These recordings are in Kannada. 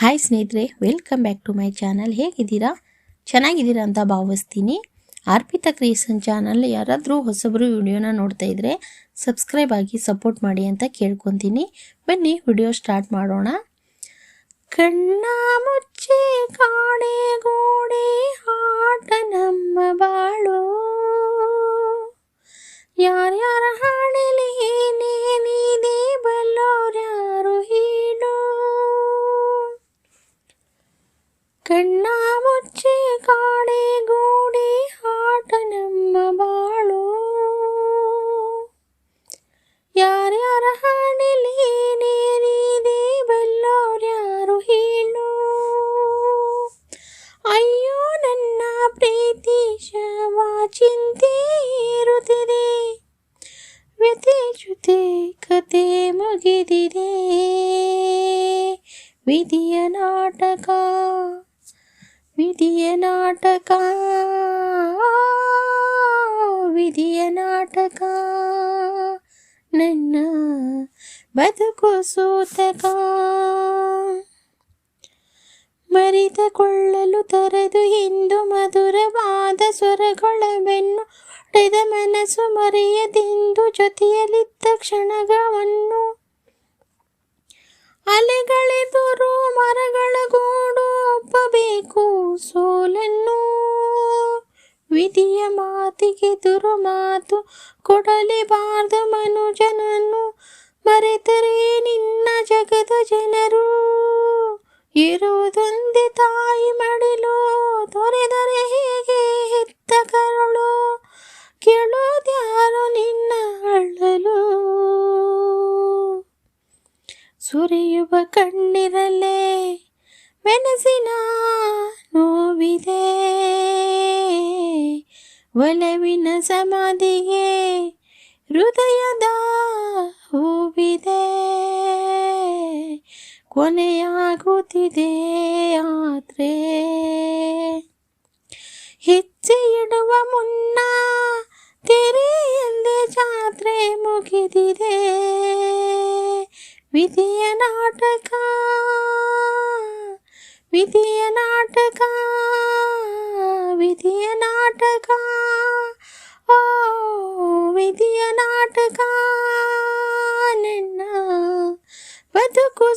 ಹಾಯ್ ಸ್ನೇಹಿತರೆ welcome back to my channel ಹೇಗಿದ್ದೀರಾ? ಚೆನ್ನಾಗಿದ್ದೀರಾ ಅಂತ ಭಾವಿಸ್ತೀನಿ. ಅರ್ಪಿತಾ ಕ್ರಿಯೇಷನ್ ಚಾನಲ್ ಯಾರಾದರೂ ಹೊಸಬರು ವಿಡಿಯೋನ ನೋಡ್ತಾ ಇದ್ರೆ ಸಬ್ಸ್ಕ್ರೈಬ್ ಆಗಿ ಸಪೋರ್ಟ್ ಮಾಡಿ ಅಂತ ಕೇಳ್ಕೊತೀನಿ. ಬನ್ನಿ, ವಿಡಿಯೋ ಸ್ಟಾರ್ಟ್ ಮಾಡೋಣ. ಕಣ್ಣ ಮುಚ್ಚೆ ಕಾಡೆ ಗೋಡೆ, ಆಟ ನಮ್ಮ ಬಾಳು. ಯಾರ್ಯಾರ ಕಣ್ಣ ಮುಚ್ಚಿ ಕಾಡೆ ಗೋಡೆ ಆಟ ನಮ್ಮ ಬಾಳು. ಯಾರ್ಯಾರ ಹಾಡಲಿ ಏನೇನಿದೆ ಬಲ್ಲೋರ್ಯಾರು ಹೇಳು. ಅಯ್ಯೋ ನನ್ನ ಪ್ರೀತಿ ಶವ ಚಿಂತೆ ಇರುತ್ತಿದೆ. ವ್ಯತೆ ಜೊತೆ ಕತೆ ಮುಗಿದಿದೆ. ವಿಧಿಯ ನಾಟಕ ವಿಧಿಯ ನಾಟಕ. ವಿಧಿಯ ನಾಟಕ. ನನ್ನ ಬದುಕು ಸೂತಕ. ಮರಿತಕೊಳ್ಳಲು ತರೆದು ಇಂದು ಮಧುರವಾದ ಸ್ವರಗಳ ಬೆನ್ನು ಹೊಡೆದ ಮನಸ್ಸು ಮರೆಯದೆಂದು ಜೊತೆಯಲ್ಲಿದ್ದ ಕ್ಷಣಗಳನ್ನು ಮಾತಿಗೆ ದುರುಮಾತು ಕೊಡಲೇಬಾರ್ದು ಮನುಜನನ್ನು. ಮರೆತರೆ ನಿನ್ನ ಜಗದ ಜನರು. ಇರುವುದೊಂದೇ ತಾಯಿ ಮಡಿಲು. ತೊರೆದರೆ ಹೇಗೆ ಹೆತ್ತ ಕರಳು. ಕೇಳೋದ್ಯಾರು ನಿನ್ನ ಅಳ್ಳಲು ಸುರಿಯುವ ಕಣ್ಣಿರಲೇ ಮೆಣಸಿನ ನೋವಿದೆ. ಒಲವಿನ ಸಮಾಧಿಗೆ ಹೃದಯದ ಹೂವಿದೆ. ಕೊನೆಯಾಗುತ್ತಿದೆ ಯಾತ್ರೆ ಹೆಜ್ಜೆ ಇಡುವ ಮುನ್ನ ತೆರೆಯಲ್ಲೇ ಜಾತ್ರೆ ಮುಗಿದಿದೆ. ವಿಧಿಯ ನಾಟಕ ವಿಧಿಯ ನಾಟಕ ವಿಧಿಯ ನಾಟಕ.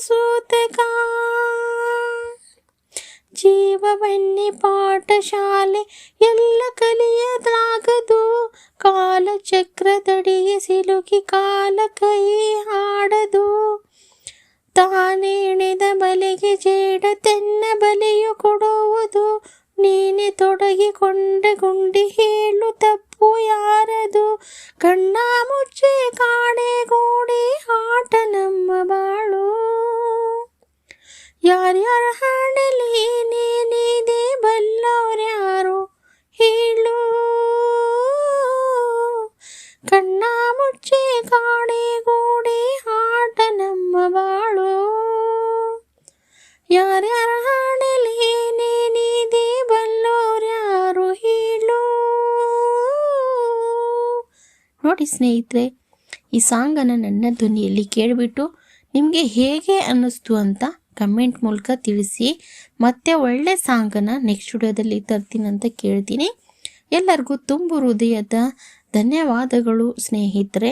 ಸೂತಕ ಜೀವವನ್ನೇ ಪಾಠಶಾಲೆ ಎಲ್ಲ ಕಲಿಯದಾಗದು ಕಾಲಚಕ್ರದಡಿಗೆ ಸಿಲುಕಿ ಕಾಲ ಕೈ ಹಾಡದು. ತಾನೇಣೆದ ಬಲೆಗೆ ಜೇಡ ತೆನ್ನ ಬಲೆಯು ಕೊಡುವುದು. ನೀನೆ ತೊಡಗಿಕೊಂಡ ಗುಂಡಿ ಹೇಳು ತಪ್ಪು ಯಾರದು. ಕಣ್ಣ ಮುಚ್ಚೆ ಕಾಡೆ ನೋಡಿ ಸ್ನೇಹಿತರೆ, ಈ ಸಾಂಗನ್ನು ನನ್ನ ಧ್ವನಿಯಲ್ಲಿ ಕೇಳಿಬಿಟ್ಟು ನಿಮಗೆ ಹೇಗೆ ಅನ್ನಿಸ್ತು ಅಂತ ಕಮೆಂಟ್ ಮೂಲಕ ತಿಳಿಸಿ. ಮತ್ತೆ ಒಳ್ಳೆ ಸಾಂಗನ್ನು ನೆಕ್ಸ್ಟ್ ವಿಡಿಯೋದಲ್ಲಿ ತರ್ತೀನಿ ಅಂತ ಕೇಳ್ತೀನಿ. ಎಲ್ಲರಿಗೂ ತುಂಬು ಹೃದಯದ ಧನ್ಯವಾದಗಳು ಸ್ನೇಹಿತರೆ.